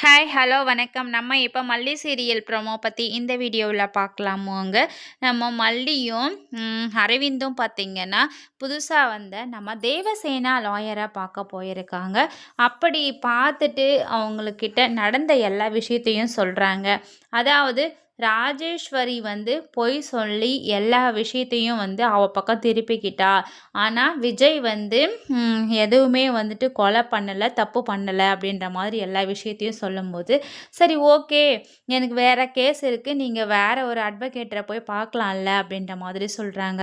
Hi hello வணக்கம். நம்ம இப்போ மல்லி சீரியல் ப்ரோமோ பற்றி இந்த வீடியோவில் பார்க்கலாமோங்க நம்ம மல்லியும் அரவிந்தும் பார்த்திங்கன்னா புதுசாக வந்த நம்ம தேவசேனா லாயரை பார்க்க போயிருக்காங்க. அப்படி பார்த்துட்டு அவங்கக்கிட்ட நடந்த எல்லா விஷயத்தையும் சொல்கிறாங்க அதாவது ராஜேஸ்வரி வந்து பொய் சொல்லி எல்லா விஷயத்தையும் வந்து அவ பக்கம் திருப்பிக்கிட்டா. ஆனால் விஜய் வந்து எதுவுமே வந்துட்டு கொலை பண்ணலை தப்பு பண்ணலை அப்படின்ற மாதிரி எல்லா விஷயத்தையும் சொல்லும்போது சரி ஓகே எனக்கு வேறு கேஸ் இருக்குது நீங்கள் வேறு ஒரு அட்வொகேட்டரை போய் பார்க்கலாம்ல அப்படின்ற மாதிரி சொல்கிறாங்க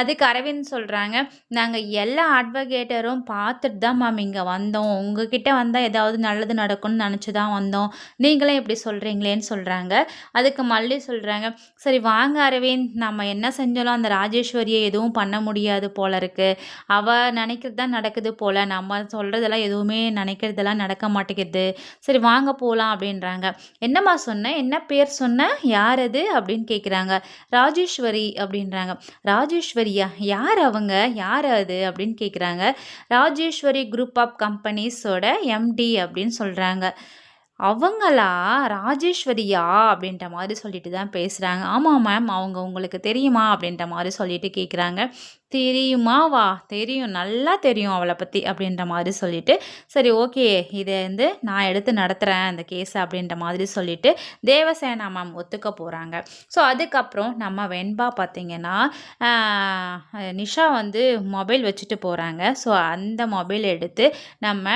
அதுக்கு அரவிந்த் சொல்கிறாங்க நாங்கள் எல்லா அட்வொகேட்டரும் பார்த்துட்டு தான் மேம் இங்கே வந்தோம். உங்ககிட்ட வந்தால் ஏதாவது நல்லது நடக்கும்னு நினச்சி தான் வந்தோம். நீங்களே இப்படி சொல்கிறீங்களேன்னு சொல்கிறாங்க அதுக்கு மல்லி சொல்கிறாங்க சரி வாங்க அரவிந்த். நம்ம என்ன செஞ்சாலும் அந்த ராஜேஸ்வரியை எதுவும் பண்ண முடியாது போல இருக்குது அவள் நினைக்கிறது தான் நடக்குது போல். நம்ம சொல்கிறதெல்லாம் எதுவுமே நினைக்கிறதெல்லாம் நடக்க மாட்டேங்குது. சரி வாங்க போகலாம் அப்படின்றாங்க. என்னம்மா சொன்ன? என்ன பேர் சொன்ன? யார் அது? அப்படின்னு கேட்குறாங்க ராஜேஸ்வரி அப்படின்றாங்க. ராஜேஸ்வரியா? யார் அவங்க? யார் அது? அப்படின்னு கேட்குறாங்க ராஜேஸ்வரி குரூப் ஆஃப் கம்பெனிஸோட எம்டி அப்படின்னு சொல்கிறாங்க அவங்களா ராஜேஸ்வரியா? அப்படின்ற மாதிரி சொல்லிட்டு தான் பேசுகிறாங்க ஆமாம் மேம் அவங்க உங்களுக்கு தெரியுமா? அப்படின்ற மாதிரி சொல்லிட்டு கேட்குறாங்க தெரியுமா? வா தெரியும். நல்லா தெரியும் அவளை பற்றி அப்படின்ற மாதிரி சொல்லிட்டு சரி ஓகே இதை வந்து நான் எடுத்து நடத்துகிறேன் அந்த கேஸை அப்படின்ற மாதிரி சொல்லிட்டு தேவசேனா மேம் ஒத்துக்க போகிறாங்க ஸோ அதுக்கப்புறம் நம்ம வெண்பா பார்த்திங்கன்னா நிஷா வந்து மொபைல் வச்சுட்டு போகிறாங்க ஸோ அந்த மொபைல் எடுத்து நம்ம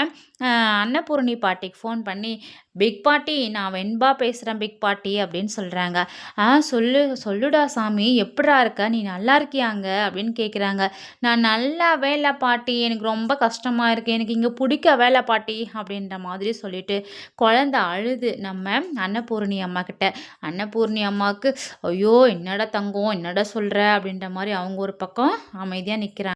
அன்னபூர்ணி பாட்டிக்கு ஃபோன் பண்ணி பிக் பாட்டி நான் வெண்பா பேசுகிறேன் பிக் பாட்டி அப்படின்னு சொல்கிறாங்க ஆ சொல்லு சொல்லுடா சாமி எப்படா இருக்க? நீ நல்லா இருக்கியாங்க? அப்படின்னு கேட்குறாங்க நான் நல்லா வேலை பாட்டி எனக்கு ரொம்ப கஷ்டமாக இருக்குது எனக்கு இங்கே பிடிக்க வேலை பாட்டி அப்படின்ற மாதிரி சொல்லிட்டு குழந்த அழுது. நம்ம அன்னபூர்ணி அம்மா கிட்ட அன்னபூர்ணி அம்மாவுக்கு ஐயோ என்னடா தங்கம் என்னடா சொல்கிற அப்படின்ற மாதிரி அவங்க ஒரு பக்கம் அமைதியாக நிற்கிறாங்க